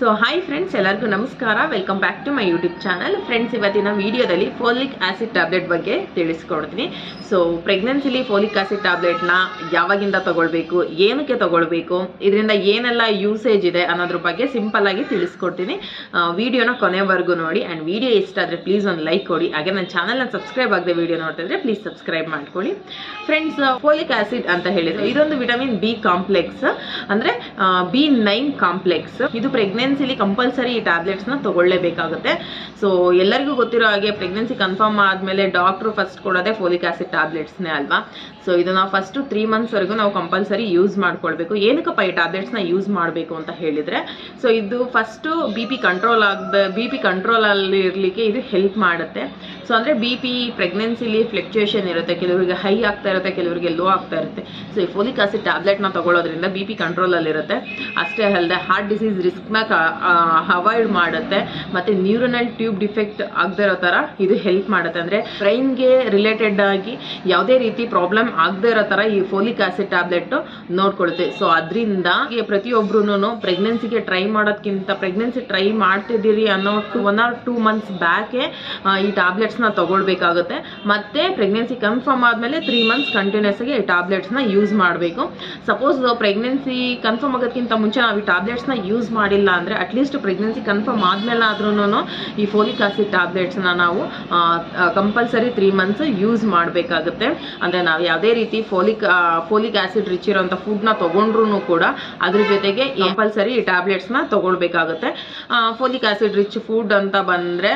So hi friends ಎಲ್ಲರಿಗೂ ನಮಸ್ಕಾರ. Welcome back to my YouTube channel friends ಇವತ್ತಿನ ವಿಡಿಯೋದಲ್ಲಿ ಫೋಲಿಕ್ ಆಸಿಡ್ ಟ್ಯಾಬ್ಲೆಟ್ ಬಗ್ಗೆ ತಿಳಿಸ್ಕೊಡ್ತೀನಿ. ಸೊ ಪ್ರೆಗ್ನೆನ್ಸಿಲಿ ಫೋಲಿಕ್ ಆಸಿಡ್ ಟ್ಯಾಬ್ಲೆಟ್ನ ಯಾವಾಗಿಂದ ತೊಗೊಳ್ಬೇಕು, ಏನಕ್ಕೆ ತೊಗೊಳ್ಬೇಕು, ಇದರಿಂದ ಏನೆಲ್ಲ ಯೂಸೇಜ್ ಇದೆ ಅನ್ನೋದ್ರ ಬಗ್ಗೆ ಸಿಂಪಲ್ ಆಗಿ ತಿಳಿಸ್ಕೊಡ್ತೀನಿ. ವಿಡಿಯೋನ ಕೊನೆವರೆಗೂ ನೋಡಿ. ಆ್ಯಂಡ್ ವಿಡಿಯೋ ಇಷ್ಟ ಆದರೆ ಪ್ಲೀಸ್ ಒಂದು ಲೈಕ್ ಕೊಡಿ. ಹಾಗೆ ನನ್ನ ಚಾನಲ್ನ ಸಬ್ಸ್ಕ್ರೈಬ್ ಆಗದೆ ವಿಡಿಯೋ ನೋಡ್ತಿದ್ರೆ ಪ್ಲೀಸ್ ಸಬ್ಸ್ಕ್ರೈಬ್ ಮಾಡ್ಕೊಳ್ಳಿ. ಫ್ರೆಂಡ್ಸ್ ಫೋಲಿಕ್ ಆಸಿಡ್ ಅಂತ ಹೇಳಿದರೆ ಇದೊಂದು ವಿಟಮಿನ್ ಬಿ ಕಾಂಪ್ಲೆಕ್ಸ್ ಅಂದರೆ ಬಿ ನೈನ್ ಕಾಂಪ್ಲೆಕ್ಸ್ ಇದು ಪ್ರೆಗ್ನೆನ್ಸಿಲಿ ಕಂಪಲ್ಸರಿ ಈ ಟ್ಯಾಬ್ಲೆಟ್ಸ್ನ ತೊಗೊಳ್ಳೇಬೇಕಾಗುತ್ತೆ. ಸೊ ಎಲ್ಲರಿಗೂ ಗೊತ್ತಿರೋ ಹಾಗೆ ಪ್ರೆಗ್ನೆನ್ಸಿ ಕನ್ಫರ್ಮ್ ಆದಮೇಲೆ ಡಾಕ್ಟ್ರು ಫಸ್ಟ್ ಕೊಡೋದೇ ಫೋಲಿಕ್ ಆ್ಯಸಿಡ್ ಟ್ಯಾಬ್ಲೆಟ್ಸ್ನೇ ಅಲ್ವಾ? ಸೊ ಇದನ್ನು ಫಸ್ಟು ತ್ರೀ ಮಂತ್ಸ್ವರೆಗೂ ನಾವು ಕಂಪಲ್ಸರಿ ಯೂಸ್ ಮಾಡ್ಕೊಳ್ಬೇಕು. ಏನಕ್ಕಪ್ಪ ಈ ಟ್ಯಾಬ್ಲೆಟ್ಸ್ನ ಯೂಸ್ ಮಾಡಬೇಕು ಅಂತ ಹೇಳಿದರೆ ಸೊ ಇದು ಫಸ್ಟು ಬಿ ಪಿ ಕಂಟ್ರೋಲ್ ಆಗ ಬಿ ಪಿ ಕಂಟ್ರೋಲಲ್ಲಿ ಇರಲಿಕ್ಕೆ ಇದು ಹೆಲ್ಪ್ ಮಾಡುತ್ತೆ. ಸೊ ಅಂದರೆ ಬಿ ಪಿ ಪ್ರೆಗ್ನೆನ್ಸಿಲಿ ಫ್ಲಕ್ಚುಯೇಷನ್ ಇರುತ್ತೆ. ಕೆಲವರಿಗೆ ಹೈ ಆಗ್ತಾ ಇರುತ್ತೆ, ಕೆಲವರಿಗೆ ಲೋ ಆಗ್ತಾ ಇರುತ್ತೆ. ಸೊ ಈ ಫೋಲಿಕ್ ಆಸಿಡ್ ಟ್ಯಾಬ್ಲೆಟ್ನ ತಗೊಳ್ಳೋದ್ರಿಂದ ಬಿ ಪಿ ಕಂಟ್ರೋಲಲ್ಲಿರುತ್ತೆ ಅಷ್ಟೇ ಅಲ್ಲದೆ ಹಾರ್ಟ್ ಡಿಸೀಸ್ ರಿಸ್ಕ್ನ ಅವಾಯ್ಡ್ ಮಾಡುತ್ತೆ. ಮತ್ತು ನ್ಯೂರನಲ್ ಟ್ಯೂಬ್ ಡಿಫೆಕ್ಟ್ ಆಗದೆ ಇರೋ ಥರ ಇದು ಹೆಲ್ಪ್ ಮಾಡುತ್ತೆ. ಅಂದರೆ ಬ್ರೈನ್ಗೆ ರಿಲೇಟೆಡ್ ಆಗಿ ಯಾವುದೇ ರೀತಿ ಪ್ರಾಬ್ಲಮ್ ಆಗದೇ ಇರೋ ಥರ ಈ ಫೋಲಿಕ್ ಆಸಿಡ್ ಟ್ಯಾಬ್ಲೆಟ್ ನೋಡ್ಕೊಳುತ್ತೆ. ಸೊ ಅದರಿಂದ ಪ್ರತಿಯೊಬ್ಬರೂ ಪ್ರೆಗ್ನೆನ್ಸಿಗೆ ಟ್ರೈ ಮಾಡೋದಕ್ಕಿಂತ ಪ್ರೆಗ್ನೆನ್ಸಿ ಟ್ರೈ ಮಾಡ್ತಿದ್ದೀರಿ ಅನ್ನೋ ಒನ್ ಆರ್ ಟೂ ಮಂತ್ಸ್ ಬ್ಯಾಕೆ ಈ ಟ್ಯಾಬ್ಲೆಟ್ಸ್ನ ತೊಗೊಳ್ಬೇಕಾಗುತ್ತೆ. ಮತ್ತು ಪ್ರೆಗ್ನೆನ್ಸಿ ಕನ್ಫರ್ಮ್ ಆದಮೇಲೆ ತ್ರೀ ಮಂತ್ಸ್ ಕಂಟಿನ್ಯೂಸ್ ಆಗಿ ಈ ಟ್ಯಾಬ್ಲೆಟ್ಸ್ನ ಯೂಸ್ ಮಾಡಬೇಕು. ಸಪೋಸ್ ಪ್ರೆಗ್ನೆನ್ಸಿ ಕನ್ಫರ್ಮ್ ಆಗೋದಕ್ಕಿಂತ ಮುಂಚೆ ನಾವು ಈ ಟ್ಯಾಬ್ಲೆಟ್ಸ್ನ ಯೂಸ್ ಮಾಡಿಲ್ಲ ಅಂದರೆ ಅಟ್ಲೀಸ್ಟ್ ಪ್ರೆಗ್ನೆನ್ಸಿ ಕನ್ಫರ್ಮ್ ಆದಮೇಲೆ ಆದ್ರೂ ಈ ಫೋಲಿಕ್ ಆಸಿಡ್ ಟ್ಯಾಬ್ಲೆಟ್ಸ್ನ ನಾವು ಕಂಪಲ್ಸರಿ ತ್ರೀ ಮಂತ್ಸ್ ಯೂಸ್ ಮಾಡಬೇಕಾಗುತ್ತೆ. ಅಂದರೆ ನಾವು ಯಾವುದೇ ರೀತಿ ಫೋಲಿಕ್ ಫೋಲಿಕ್ ಆಸಿಡ್ ರಿಚ್ ಇರೋಂಥ ಫುಡ್ನ ತೊಗೊಂಡ್ರೂ ಕೂಡ ಅದ್ರ ಜೊತೆಗೆ ಕಂಪಲ್ಸರಿ ಈ ಟ್ಯಾಬ್ಲೆಟ್ಸ್ನ ತೊಗೊಳ್ಬೇಕಾಗುತ್ತೆ. ಫೋಲಿಕ್ ಆಸಿಡ್ ರಿಚ್ ಫುಡ್ ಅಂತ ಬಂದರೆ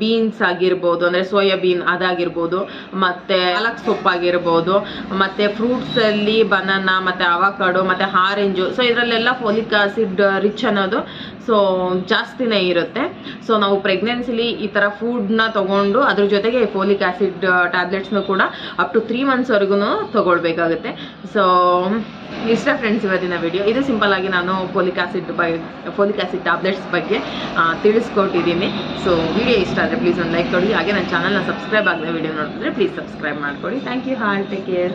ಬೀನ್ಸ್ ಆಗಿರ್ಬೋದು, ಅಂದರೆ ಸೋಯಾಬೀನ್ ಅದಾಗಿರ್ಬೋದು, ಮತ್ತು ಪಾಲಕ್ ಸೊಪ್ಪಾಗಿರ್ಬೋದು ಮತ್ತು ಫ್ರೂಟ್ಸಲ್ಲಿ ಬನಾನಾ ಮತ್ತು ಅವಕಾಡೋ ಮತ್ತು ಆರೆಂಜು ಸೊ ಇದರಲ್ಲೆಲ್ಲ ಫೋಲಿಕ್ ಆಸಿಡ್ ರಿಚ್ ಅನ್ನೋದು ಸೊ ಜಾಸ್ತಿನೇ ಇರುತ್ತೆ. ಸೊ ನಾವು ಪ್ರೆಗ್ನೆನ್ಸಿಲಿ ಈ ಥರ ಫುಡ್ನ ತೊಗೊಂಡು ಅದ್ರ ಜೊತೆಗೆ ಫೋಲಿಕ್ ಆಸಿಡ್ ಟ್ಯಾಬ್ಲೆಟ್ಸ್ನು ಕೂಡ ಅಪ್ ಟು ತ್ರೀ ಮಂತ್ಸ್ವರೆಗೂ ತೊಗೊಳ್ಬೇಕಾಗುತ್ತೆ. ಸೊ ಇಷ್ಟ ಫ್ರೆಂಡ್ಸ್ ಇವತ್ತಿನ ವಿಡಿಯೋ ಇದು ಸಿಂಪಲ್ ಆಗಿ ನಾನು ಫೋಲಿಕ್ ಆಸಿಡ್ ಬಗ್ಗೆ ಫೋಲಿಕ್ ಆಸಿಡ್ ಟ್ಯಾಬ್ಲೆಟ್ಸ್ ಬಗ್ಗೆ ತಿಳಿಸ್ಕೊಟ್ಟಿದ್ದೀನಿ. ಸೊ ವಿಡಿಯೋ ಇಷ್ಟ ಆದರೆ ಪ್ಲೀಸ್ ಒಂದು ಲೈಕ್ ಕೊಡಿ. ಹಾಗೆ ನನ್ನ ಚಾನಲ್ನ ಸಬ್ಸ್ಕ್ರೈಬ್ ಆಗದೆ ವಿಡಿಯೋ ನೋಡ್ತಿದ್ರೆ ಪ್ಲೀಸ್ ಸಬ್ಸ್ಕ್ರೈಬ್ ಮಾಡಿಕೊಡಿ. Thank you all take care